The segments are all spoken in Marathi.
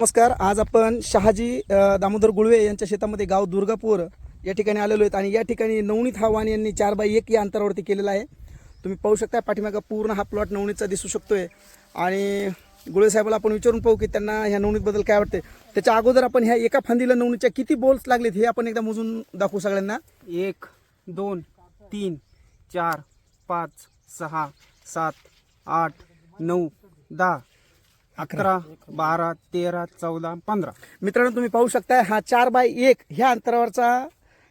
नमस्कार आज आपण शहाजी दामोदर गुळवे यांच्या शेतामध्ये गाव दुर्गापूर या ठिकाणी आलेलो आहेत आणि या ठिकाणी नवनीत हवान यांनी चार बाय एक या अंतरावरती केलेला आहे. तुम्ही पाहू शकता पाठीमागं पूर्ण हा प्लॉट नवनीतचा दिसू शकतोय. आणि गुळे साहेबाला आपण विचारून पाहू की त्यांना ह्या नवनीतबद्दल काय वाटते त्याच्या अगोदर आपण ह्या एका फांदीला नवनीतच्या किती बोल्स लागलेत हे आपण एकदा मोजून दाखवू सगळ्यांना. एक दोन तीन चार पाच सहा सात आठ नऊ दहा अकरा बारा तेरा चौदा पंधरा. मित्रांनो तुम्ही पाहू शकता हा चार बाय एक ह्या अंतरावरचा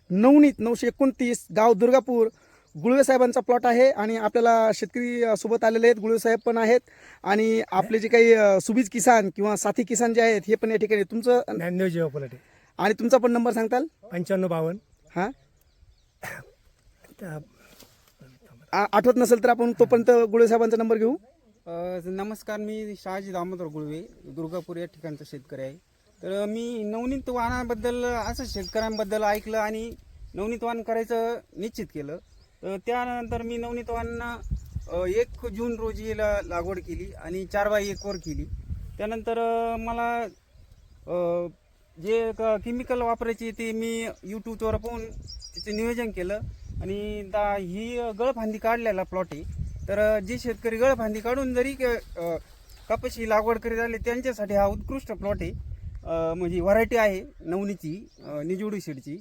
नवनीत नऊशे एकोणतीस गाव दुर्गापूर गुळवे साहेबांचा प्लॉट आहे आणि आपल्याला शेतकरी सोबत आलेले आहेत गुळवे साहेब पण आहेत. आणि आपले जे काही सुबीज किसान किंवा साथी किसान जे आहेत हे पण या ठिकाणी. तुमचं ज्ञानदेव जेव्हा पलटे आणि तुमचा पण नंबर सांगताल? पंच्याण्णव बावन्न. हां? आठवत नसेल तर आपण तोपर्यंत गुळवे साहेबांचा नंबर घेऊ. नमस्कार मी शहाजी दामोदर गुळवे दुर्गापूर या ठिकाणचा शेतकरी आहे. तर मी नवनीत वाहनाबद्दल असं शेतकऱ्यांबद्दल ऐकलं आणि नवनीत वाहन करायचं निश्चित केलं. तर त्यानंतर मी नवनीत वाहन एक जून रोजी ला- लागवड केली आणि चार बाय एकवर केली. त्यानंतर मला जे जे केमिकल वापरायची ते मी यूट्यूबवर पाहून त्याचे नियोजन केलं आणि दा ही गळफांदी काढलेला प्लॉट आहे. तर जे शेतकरी गळफांदी काढून जरी क- कपाशी लागवड करीत आले त्यांच्यासाठी हा उत्कृष्ट प्लॉट आहे. म्हणजे व्हरायटी आहे नवनीची निजोडू निजोडी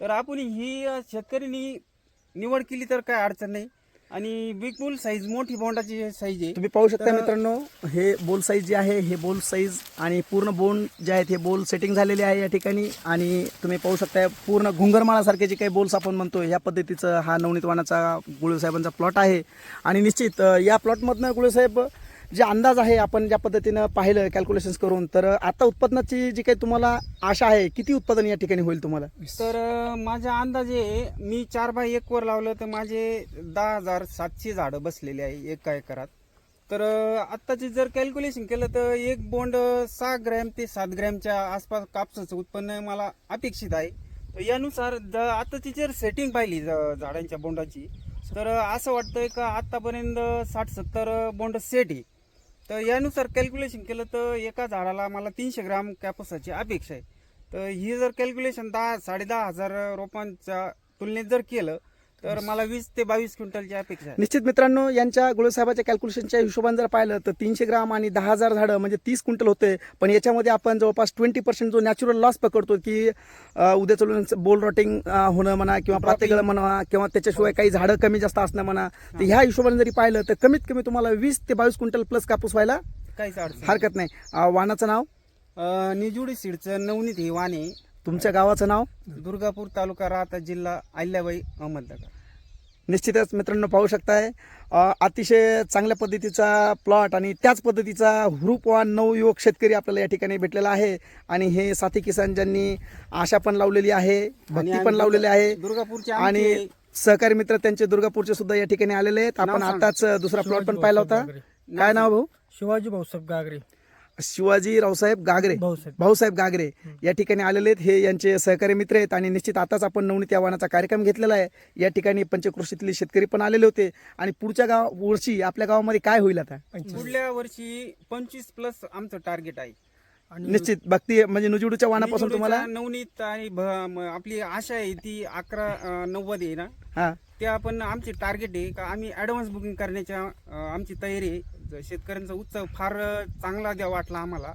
तर आपण ही शेतकऱ्यांनी निवड केली तर काय अडचण नाही. आणि बिग बुल साईज मोठी बोंडाची साईज आहे. तुम्ही पाहू शकता तर- मित्रांनो हे बोल साईज जे आहे हे बोल साईज आणि पूर्ण बोन जे आहेत हे बोल सेटिंग झालेले आहे या ठिकाणी. आणि तुम्ही पाहू शकता पूर्ण घुंगरमाळासारखे जे काही बोल्स आपण म्हणतो या पद्धतीचं हा नवनीतवानाचा गुळे साहेबांचा प्लॉट आहे. आणि निश्चित अं, या प्लॉटमधनं गुळे साहेब जे अंदाज आहे आपण ज्या पद्धतीनं पाहिलं कॅल्क्युलेशन्स करून तर आता उत्पादनाची जी काही तुम्हाला आशा आहे किती उत्पादन या ठिकाणी होईल तुम्हाला? तर माझ्या अंदाजे मी चार बाय एक वर लावलं तर माझे दहा हजार सातशे झाडं बसलेली आहे एका एकरात. तर आत्ताची आत्ताचे जर कॅल्क्युलेशन केलं तर एक बोंड सहा ग्रॅम ते सात ग्रॅमच्या आसपास कापसाचं उत्पन्न मला अपेक्षित आहे. तर यानुसार ज- आत्ताची जर सेटिंग पाहिली ज- झाडांच्या बोंडाची तर असं वाटतंय का आतापर्यंत साठ सत्तर बोंड सेट आहे. तर यानुसार कॅल्क्युलेशन केलं तर एका झाडाला मला तीनशे ग्राम कॅपसाची अपेक्षा आहे. तर ही जर कॅल्क्युलेशन दहा साडेदहा हजार रोपांच्या तुलनेत जर केलं तर मला वीस ते बावीस क्विंटलची अपेक्षा आहे. निश्चित मित्रांनो यांच्या गुळसाहेबाच्या कॅल्क्युलेशनच्या हिशोबाने जर पाहिलं तर तीनशे ग्राम आणि दहा हजार झाडं म्हणजे तीस क्विंटल होते. पण याच्यामध्ये आपण जवळपास ट्वेंटी पर्सेंट जो नॅचरल लॉस पकडतो की उद्या चलून बोल रॉटिंग होणं म्हणा किंवा प्रात्यगळ म्हणा किंवा त्याच्याशिवाय काही झाडं कमी जास्त असणं म्हणा तर ह्या हिशोबाने जरी पाहिलं तर कमीत कमी तुम्हाला वीस ते बावीस क्विंटल प्लस कापूस व्हायला काहीच. हरकत नाही. वाणाचं नाव? निजुडी सीडचं नवनीत हे वाणे तुमच्या गावाचं नाव? दुर्गापूर तालुका राहता जिल्हा अहिल्याबाई अहमदनगर. निश्चितच मित्रांनो पाहू शकताय अतिशय चांगल्या पद्धतीचा प्लॉट आणि त्याच पद्धतीचा हुरूपवान नवयुवक शेतकरी आपल्याला या ठिकाणी भेटलेला आहे. आणि हे साथी किसान ज्यांनी आशा पण लावलेली आहे भक्ती पण लावलेली आहे. दुर्गापूरचे आणि सहकारी मित्र त्यांचे दुर्गापूरचे सुद्धा या ठिकाणी आलेले आहेत. आपण. आताच दुसरा प्लॉट पण पाहिला होता. काय नाव भाऊ? शिवाजी भाऊसाहेब गागरे शिवाजी रावसाहेब गागरे भाऊसाहेब. भाऊसाहेब गागरे या ठिकाणी आलेले आहेत. हे यांचे सहकारी मित्र आहेत आणि निश्चित आताच आपण नवनीत आव्हानाचा कार्यक्रम घेतलेला आहे. या ठिकाणी पंचकृषीतले शेतकरी पण आलेले होते. आणि पुढच्या गाव वर्षी आपल्या गावामध्ये काय होईल आता? पुढल्या वर्षी पंचवीस प्लस आमचं टार्गेट आहे. आणि निश्चित. भक्ती म्हणजे नुजुडूच्या वाणापासून तुम्हाला? नवनीत आणि आपली आशा आहे ती अकरा नव्वद आहे ना? हा. ते आपण आमचे टार्गेट आहे. का आम्ही ॲडव्हान्स बुकिंग करण्याच्या आमची तयारी आहे. शेतकऱ्यांचा उत्सव फार चांगला द्या वाटला आम्हाला.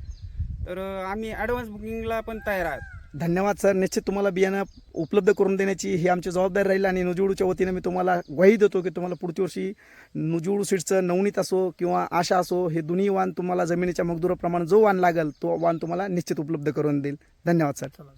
तर आम्ही ॲडव्हान्स बुकिंगला पण तयार आहोत. धन्यवाद सर. निश्चित तुम्हाला बियाणं उपलब्ध करून देण्याची ही आमची जबाबदारी राहील आणि नुजुडूच्या वतीने मी तुम्हाला ग्वाही देतो की तुम्हाला पुढच्या वर्षी नुजुडू सीड्सचं नवनीत असो किंवा आशा असो हे दोन्ही वाण तुम्हाला जमिनीच्या मगदुराप्रमाणे जो वाण लागेल तो वाण तुम्हाला निश्चित उपलब्ध करून देईल. धन्यवाद सर. चला.